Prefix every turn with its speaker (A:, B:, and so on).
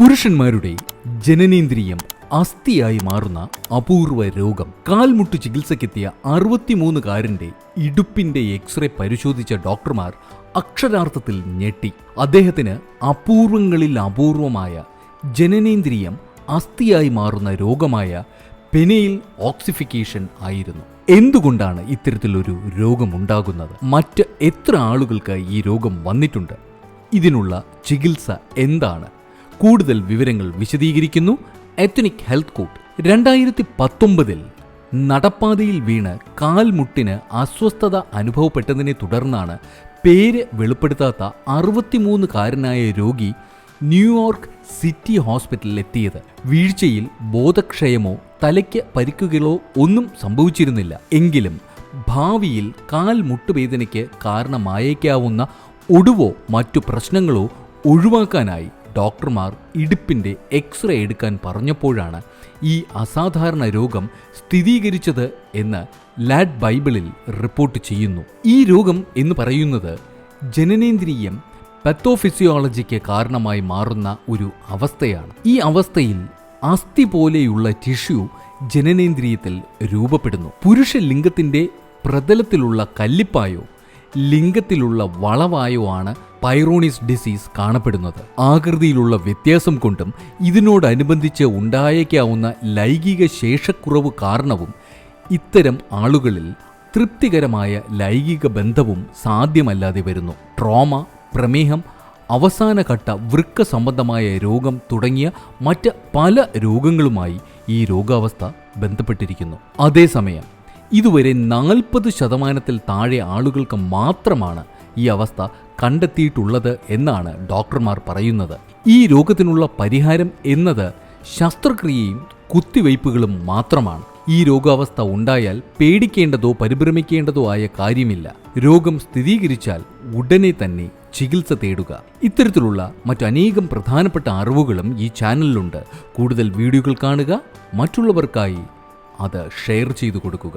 A: പുരുഷന്മാരുടെ ജനനേന്ദ്രിയം അസ്ഥിയായി മാറുന്ന അപൂർവ രോഗം. കാൽമുട്ട് ചികിത്സയ്ക്കെത്തിയ അറുപത്തിമൂന്നുകാരന്റെ ഇടുപ്പിന്റെ എക്സ്റേ പരിശോധിച്ച ഡോക്ടർമാർ അക്ഷരാർത്ഥത്തിൽ ഞെട്ടി. അദ്ദേഹത്തിന് അപൂർവങ്ങളിൽ അപൂർവമായ ജനനേന്ദ്രിയം അസ്ഥിയായി മാറുന്ന രോഗമായ പെനയിൽ ഓക്സിഫിക്കേഷൻ ആയിരുന്നു. എന്തുകൊണ്ടാണ് ഇത്തരത്തിലൊരു രോഗമുണ്ടാകുന്നത്? മറ്റ് എത്ര ആളുകൾക്ക് ഈ രോഗം വന്നിട്ടുണ്ട്? ഇതിനുള്ള ചികിത്സ എന്താണ്? കൂടുതൽ വിവരങ്ങൾ വിശദീകരിക്കുന്നു എത്നിക് ഹെൽത്ത് കോട്ട്. രണ്ടായിരത്തി പത്തൊമ്പതിൽ നടപ്പാതയിൽ വീണ് കാൽമുട്ടിന് അസ്വസ്ഥത അനുഭവപ്പെട്ടതിനെ തുടർന്നാണ് പേര് വെളിപ്പെടുത്താത്ത അറുപത്തിമൂന്നുകാരനായ രോഗി ന്യൂയോർക്ക് സിറ്റി ഹോസ്പിറ്റലിൽ എത്തിയത്. വീഴ്ചയിൽ ബോധക്ഷയമോ തലയ്ക്ക് പരിക്കുകളോ ഒന്നും സംഭവിച്ചിരുന്നില്ല. എങ്കിലും ഭാവിയിൽ കാൽ മുട്ടുവേദനയ്ക്ക് കാരണമായേക്കാവുന്ന ഒടുവോ മറ്റു പ്രശ്നങ്ങളോ ഒഴിവാക്കാനായി ഡോക്ടർമാർ ഇടുപ്പിന്റെ എക്സ്റേ എടുക്കാൻ പറഞ്ഞപ്പോഴാണ് ഈ അസാധാരണ രോഗം സ്ഥിരീകരിച്ചത് എന്ന് ലാഡ് ബൈബിളിൽ റിപ്പോർട്ട് ചെയ്യുന്നു. ഈ രോഗം എന്ന് പറയുന്നത് ജനനേന്ദ്രിയം പത്തോഫിസിയോളജിക്ക് കാരണമായി മാറുന്ന ഒരു അവസ്ഥയാണ്. ഈ അവസ്ഥയിൽ അസ്ഥി പോലെയുള്ള ടിഷ്യു ജനനേന്ദ്രിയത്തിൽ രൂപപ്പെടുന്നു. പുരുഷ ലിംഗത്തിന്റെ പ്രതലത്തിലുള്ള കല്ലിപ്പായോ ലിംഗത്തിലുള്ള വളവായോ ആണ് പൈറോണിസ് ഡിസീസ് കാണപ്പെടുന്നത്. ആകൃതിയിലുള്ള വ്യത്യാസം കൊണ്ടും ഇതിനോടനുബന്ധിച്ച് ഉണ്ടായേക്കാവുന്ന ലൈംഗിക ശേഷക്കുറവ് കാരണവും ഇത്തരം ആളുകളിൽ തൃപ്തികരമായ ലൈംഗിക ബന്ധവും സാധ്യമല്ലാതെ വരുന്നു. ട്രോമ പ്രമേഹം അവസാനഘട്ട വൃക്ക സംബന്ധമായ രോഗം തുടങ്ങിയ മറ്റ് പല രോഗങ്ങളുമായി ഈ രോഗാവസ്ഥ ബന്ധപ്പെട്ടിരിക്കുന്നു. അതേസമയം ഇതുവരെ നാൽപ്പത് ശതമാനത്തിൽ താഴെ ആളുകൾക്ക് മാത്രമാണ് ഈ അവസ്ഥ കണ്ടെത്തിയിട്ടുള്ളത് എന്നാണ് ഡോക്ടർമാർ പറയുന്നത്. ഈ രോഗത്തിനുള്ള പരിഹാരം എന്നത് ശസ്ത്രക്രിയയും കുത്തിവയ്പ്പുകളും മാത്രമാണ്. ഈ രോഗാവസ്ഥ ഉണ്ടായാൽ പേടിക്കേണ്ടതോ പരിഭ്രമിക്കേണ്ടതോ ആയ കാര്യമില്ല. രോഗം സ്ഥിരീകരിച്ചാൽ ഉടനെ തന്നെ ചികിത്സ തേടുക. ഇത്തരത്തിലുള്ള മറ്റനേകം പ്രധാനപ്പെട്ട അറിവുകളും ഈ ചാനലിലുണ്ട്. കൂടുതൽ വീഡിയോകൾ കാണുക മറ്റുള്ളവർക്കായി അത് ഷെയർ ചെയ്തു കൊടുക്കുക.